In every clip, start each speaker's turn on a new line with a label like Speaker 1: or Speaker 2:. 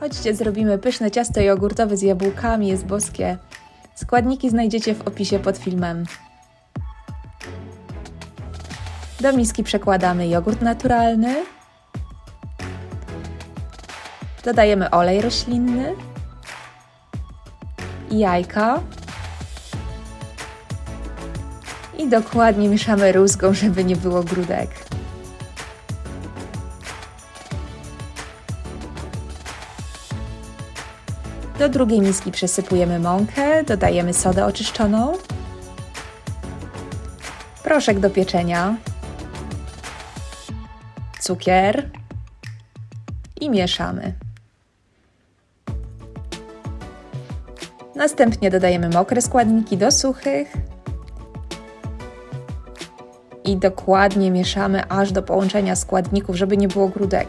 Speaker 1: Chodźcie, zrobimy pyszne ciasto jogurtowe z jabłkami, jest boskie. Składniki znajdziecie w opisie pod filmem. Do miski przekładamy jogurt naturalny. Dodajemy olej roślinny jajka. I dokładnie mieszamy rózgą, żeby nie było grudek. Do drugiej miski przesypujemy mąkę, dodajemy sodę oczyszczoną, proszek do pieczenia, cukier i mieszamy. Następnie dodajemy mokre składniki do suchych i dokładnie mieszamy aż do połączenia składników, żeby nie było grudek.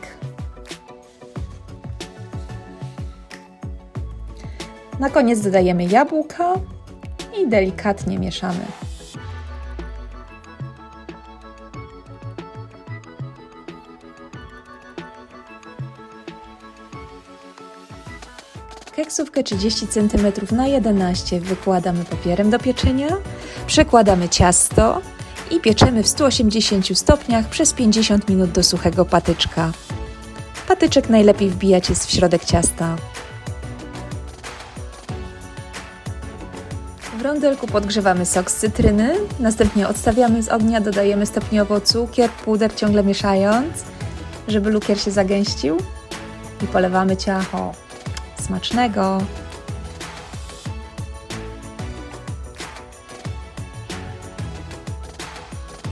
Speaker 1: Na koniec dodajemy jabłka i delikatnie mieszamy. Keksówkę 30 cm na 11 wykładamy papierem do pieczenia, przekładamy ciasto i pieczemy w 180 stopniach przez 50 minut do suchego patyczka. Patyczek najlepiej wbijać jest w środek ciasta. W rondelku podgrzewamy sok z cytryny, następnie odstawiamy z ognia, dodajemy stopniowo cukier, puder, ciągle mieszając, żeby lukier się zagęścił i polewamy ciacho. Smacznego!